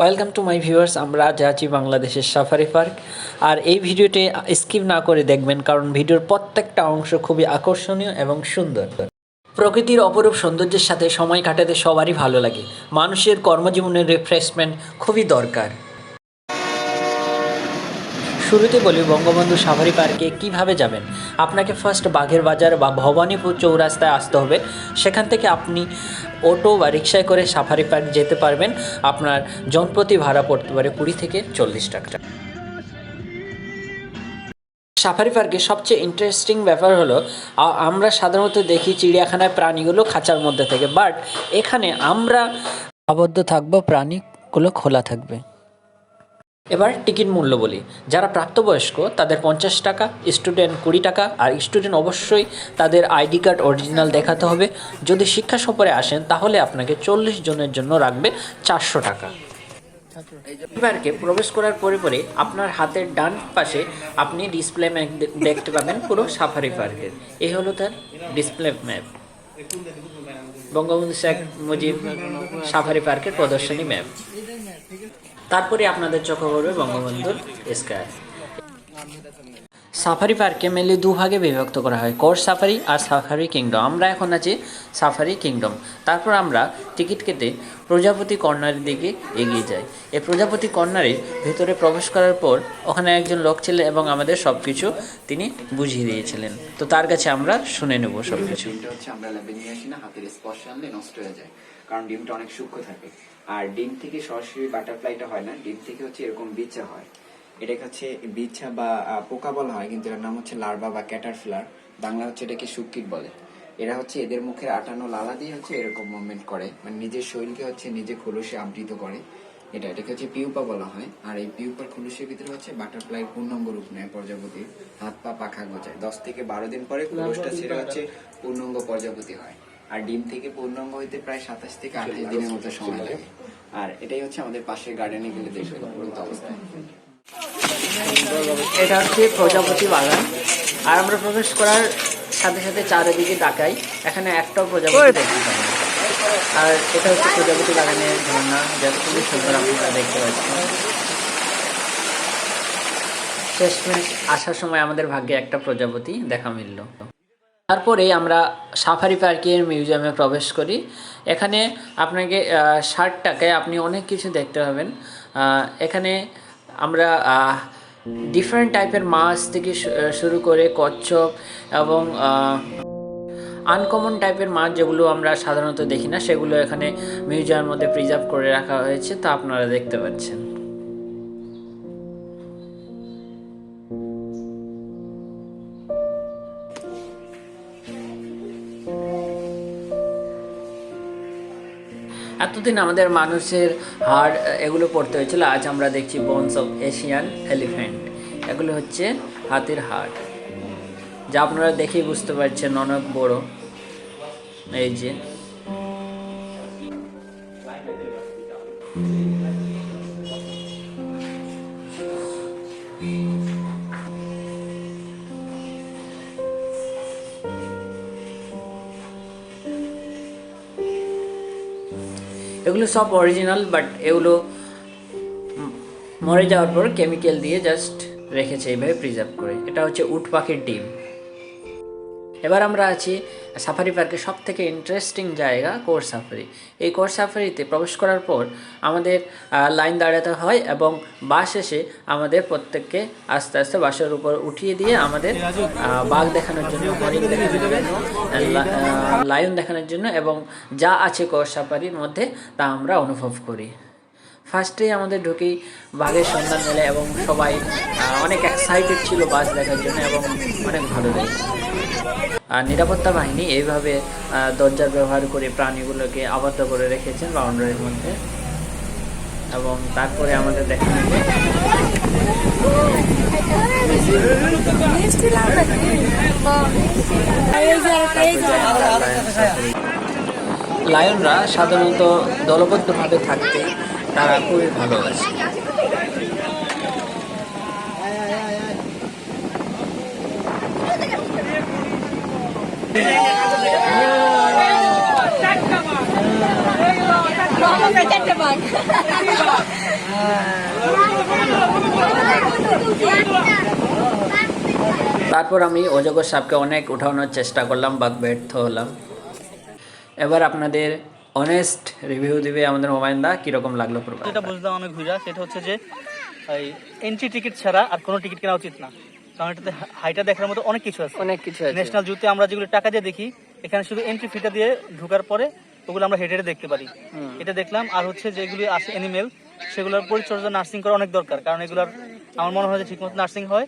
Welcome to my viewers আমরা আজ আছি বাংলাদেশের সাফারি পার্ক আর এই ভিডিওটি স্কিপ না করে দেখবেন, কারণ ভিডিওর প্রত্যেকটা অংশ খুবই আকর্ষণীয় এবং সুন্দর। প্রকৃতির অপরূপ সৌন্দর্যের সাথে সময় কাটাতে সবারই ভালো লাগে। মানুষের কর্মজীবনের রিফ্রেশমেন্ট খুবই দরকার। শুরুতে বলি, বঙ্গবন্ধু সাফারি পার্কে কীভাবে যাবেন? আপনাকে ফার্স্ট বাঘের বাজার বা ভবানীপুর চৌরাস্তায় আসতে হবে। সেখান থেকে আপনি অটো বা রিক্সায় করে সাফারি পার্ক যেতে পারবেন। আপনার জনপ্রতি ভাড়া পড়তে পারে কুড়ি থেকে চল্লিশ টাকা। সাফারি পার্কে সবচেয়ে ইন্টারেস্টিং ব্যাপার হলো আমরা সাধারণত দেখি চিড়িয়াখানায় প্রাণীগুলো খাঁচার মধ্যে থেকে বাট এখানে আমরা আবদ্ধ থাকব, প্রাণীগুলো খোলা থাকবে। এবার টিকিট মূল্য বলি। যারা প্রাপ্তবয়স্ক, তাদের পঞ্চাশ টাকা, স্টুডেন্ট কুড়ি টাকা, আর স্টুডেন্ট অবশ্যই তাদের আইডি কার্ড অরিজিনাল দেখাতে হবে। যদি শিক্ষা সফরে আসেন, তাহলে আপনাকে চল্লিশ জনের জন্য রাখবে চারশো টাকা। পার্কে প্রবেশ করার পরে পরে আপনার হাতের ডান পাশে আপনি ডিসপ্লে ম্যাপ দেখতে পাবেন পুরো সাফারি পার্কের এই হলো তার display map. Bangabandhu Sheikh Mujib safari পার্কের প্রদর্শনী ম্যাপ। তারপরে আপনাদের চোখে পড়বে বঙ্গবন্ধুর স্কার সাফারি পার্কে মেনলি দুভাগে বিভক্ত করা হয় কোর সাফারি আর সাফারি কিংডম আমরা এখন আছি সাফারি কিংডম তারপর আমরা টিকিট কেটে প্রজাপতি কর্নারের দিকে এগিয়ে যাই। এই প্রজাপতি কর্নারে ভেতরে প্রবেশ করার পর ওখানে একজন লোক ছিলেন এবং আমাদের সব কিছু তিনি বুঝিয়ে দিয়েছিলেন। তো তার কাছে আমরা শুনে নেব সব কিছু আমরা ল্যাবে নিয়ে আসি না, হাতের স্পর্শ আনলে নষ্ট হয়ে যায়, কারণ ডিমটা অনেক সূক্ষ্ম থাকে। আর ডিম থেকে সরাসরি বাটারফ্লাইটা হয় না, ডিম থেকে হচ্ছে এরকম বিচ্ছা হয়। এটাকে হচ্ছে বিচ্ছা বা পোকা বলা হয় কিন্তু এর নাম হচ্ছে লার্ভা বা ক্যাটারফিলার। বাংলা হচ্ছে এটাকে শুক্কিট বলে। এরা হচ্ছে এদের মুখের আটানো লালা দিয়ে হচ্ছে এরকম মুভমেন্ট করে। মানে নিজের শরীরকে হচ্ছে নিজে খোলসে আবৃত করে। এটা এটাকে হচ্ছে পিউপা বলা হয়। আর এই পিউপার খোলসের ভিতরে হচ্ছে বাটারফ্লাই পূর্ণাঙ্গ রূপ নেয় প্রজাপতির। হাত পা পাখা গজায় দশ থেকে বারো দিন পরে খোলসটা ছেড়ে হচ্ছে পূর্ণাঙ্গ প্রজাপতি হয়। আর ডিম থেকে পূর্ণাঙ্গ হইতে প্রায় সাতাশ থেকে আঠাশ দিনের মতো সময় লাগে। আর এটাই হচ্ছে আমাদের পাশের গার্ডেনে গেলে দেখবে পুরো অবস্থায়। এটা হচ্ছে প্রজাপতি বাগান। আর আমরা প্রবেশ করার সাথে সাথে চারিদিকে তাকাই। এখানে একটাও প্রজাপতি দেখতে আর এটা হচ্ছে প্রজাপতি বাগানের ঝর্ণা যা খুবই সুন্দর আপনারা দেখতে পাচ্ছেন। শেষমেশ আসার সময় আমাদের ভাগ্যে একটা প্রজাপতি দেখা মিলল। তারপরে আমরা সাফারি পার্কের মিউজিয়ামে প্রবেশ করি। এখানে আপনাকে ষাট টাকায় আপনি অনেক কিছু দেখতে পাবেন। আহ, এখানে আমরা ডিফারেন্ট টাইপের মাছ থেকে শুরু করে কচ্ছপ এবং আনকমন টাইপের মাছ যেগুলো আমরা সাধারণত দেখি না, সেগুলো এখানে মিউজিয়ামের মধ্যে প্রিজার্ভ করে রাখা হয়েছে, তা আপনারা দেখতে পাচ্ছেন। এতদিন আমাদের মানুষের হাড়, এগুলো পড়তে হয়েছিল। আজ আমরা দেখছি বোনস অফ এশিয়ান এলিফ্যান্ট এগুলো হচ্ছে হাতির হাড়। যা আপনারা দেখেই বুঝতে পারছেন, অনেক বড়। এই যে। এগুলো সব অরিজিনাল বাট এগুলো মরে যাওয়ার পর কেমিক্যাল দিয়ে জাস্ট রেখেছে, এইভাবে প্রিজার্ভ করে। এটা হচ্ছে উট পাখির ডিম। এবার আমরা আছি সাফারি পার্কের সব থেকে ইন্টারেস্টিং জায়গা কোর সাফারি এই কোর সাফারিতে প্রবেশ করার পর আমাদের লাইন দাঁড়াতে হয় এবং বাস এসে আমাদের প্রত্যেককে আস্তে আস্তে বাসের উপর উঠিয়ে দিয়ে আমাদের বাঘ দেখানোর জন্য, হরিণ দেখানোর জন্য দেখানোর জন্য এবং যা আছে কোর সাফারির মধ্যে তা আমরা অনুভব করি। ফার্স্টেই আমাদের ঢুকেই বাঘের সন্ধান মেলে এবং সবাই অনেক এক্সাইটেড ছিল বাস দেখার জন্য এবং অনেক ভালো লেগেছে। আর নিরাপত্তা বাহিনী এইভাবে দরজার ব্যবহার করে প্রাণীগুলোকে আবদ্ধ করে রেখেছেন বাউন্ডারির মধ্যে। এবং তারপরে আমাদের দেখা যাবে লায়নরা সাধারণত দলবদ্ধভাবে থাকতে তারা খুবই ভালোবাসে। তারপর আমি অজগর সাপকে অনেক উঠানোর চেষ্টা করলাম বা ব্যর্থ হলাম। এবার আপনাদের অনেস্ট রিভিউ দিবে আমাদের মোবাইলদা কীরকম লাগল পুরো যেটা বুঝলাম আমি ঘুরা সেটা হচ্ছে যে এই এন্ট্রি টিকিট ছাড়া আর কোনো টিকিট কেনা উচিত না। কারণ এটাতে হাইটা দেখার মতো অনেক কিছু আছে। অনেক কিছু আছে। ন্যাশনাল জুতে আমরা যেগুলো টাকা দিয়ে দেখি এখানে শুধু এন্ট্রি ফিটা দিয়ে ঢোকার পরে ওগুলো আমরা হেঁটে হেঁটে দেখতে পারি। এটা দেখলাম আর হচ্ছে যেগুলি আছে অ্যানিমেল সেগুলোর পরিচর্যা নার্সিং করা অনেক দরকার। কারণ এগুলোর আমার মনে হয় যে ঠিকমতো নার্সিং হয়।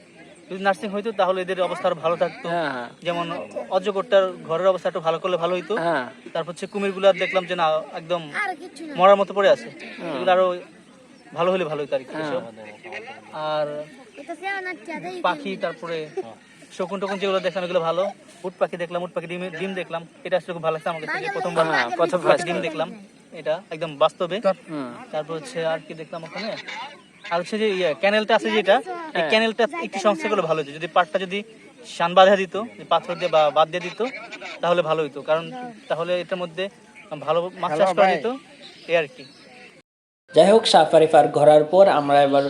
যদি নার্সিং হইতো তাহলে এদের অবস্থা আরও ভালো থাকতো। হ্যাঁ যেমন অজগরটার ঘরের অবস্থা একটু ভালো করলে ভালো হইতো। হ্যাঁ। তারপর হচ্ছে কুমিরগুলো দেখলাম যে না একদম মরার মতো পড়ে আছে। এগুলো আরও ভালো হলে ভালো হইতো আর কি। আর পাখি তারপরে শকুন টকুন যেগুলো দেখলাম এগুলো ভালো। উট পাখি দেখলাম উট পাখি ডিম ডিম দেখলাম। এটা আসলে খুব ভালো লাগছে আমার কাছে প্রথমবার। হ্যাঁ, প্রথম ডিম দেখলাম। এটা একদম বাস্তবে। তারপর হচ্ছে আর কি দেখলাম ওখানে? আর হচ্ছে যে ইয়ে ক্যানেলটা আছে যেটা এই ক্যানেলটা একটু সংস্কার করলে ভালো হতো যদি পাটটা যদি শান বাঁধা দিত পাথর দিয়ে বা বাদ দিয়ে দিত তাহলে ভালো হতো কারণ তাহলে এটার মধ্যে ভালো মাছ চাষ করা যেত এই আর কি। যাই হোক সাফারি পার্ক ঘোরার পর আমরা এবার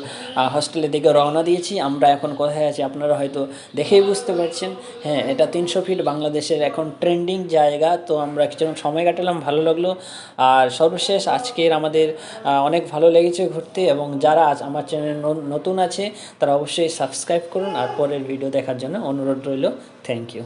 হস্টেলের দিকে রওনা দিয়েছি। আমরা এখন কোথায় আছি আপনারা হয়তো দেখেই বুঝতে পারছেন। হ্যাঁ এটা তিনশো ফিট বাংলাদেশের এখন ট্রেন্ডিং জায়গা। তো আমরা কিছুক্ষণ সময় কাটালাম, ভালো লাগল। আর সর্বশেষ আজকের আমাদের অনেক ভালো লেগেছে ঘুরতে এবং যারা আজ আমার চ্যানেল নতুন আছে, তারা অবশ্যই সাবস্ক্রাইব করুন। আর পরের ভিডিও দেখার জন্য অনুরোধ রইল। Thank you